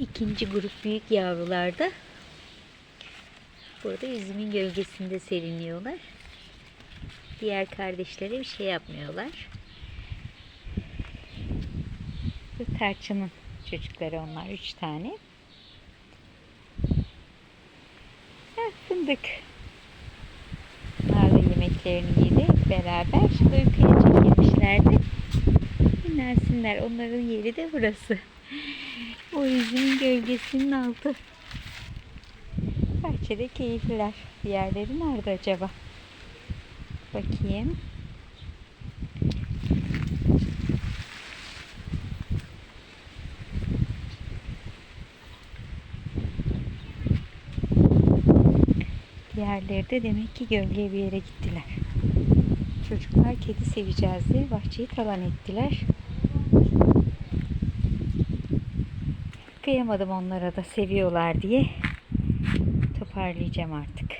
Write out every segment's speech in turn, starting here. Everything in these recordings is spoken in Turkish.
ikinci grup büyük yavrular da burada üzümün gölgesinde seriniyorlar. Diğer kardeşlere bir şey yapmıyorlar. Bu tarçının çocukları onlar üç tane. Ha, fındık. Bunlar da yemeklerini yedi beraber. Uykuya çekilmişlerdi. Dinlensinler. Onların yeri de burası. O yüzün gölgesinin altı. Bahçede keyifliler. Diğerleri nerede acaba? Bakayım. Diğerleri de demek ki gölgeye bir yere gittiler. Çocuklar kedi seveceğiz diye bahçeyi talan ettiler. Kıyamadım onlara da seviyorlar diye. Toparlayacağım artık.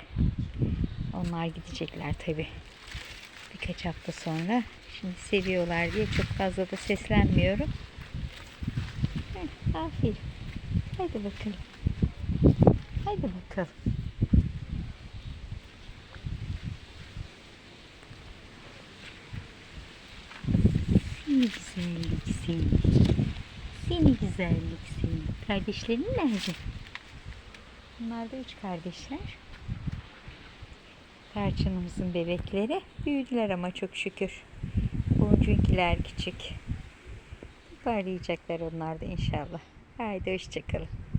Onlar gidecekler tabi. Birkaç hafta sonra. Şimdi seviyorlar diye çok fazla da seslenmiyorum. Heh, aferin. Hadi bakalım. Hadi bakalım. Seni güzellik seni. Seni güzellik seni. Kardeşlerin nerede? Bunlar da üç kardeşler. Tarçınımızın bebekleri. Büyüdüler ama çok şükür. Burcu'nunkiler küçük. Toparlayacaklar onlar da inşallah. Haydi hoşçakalın.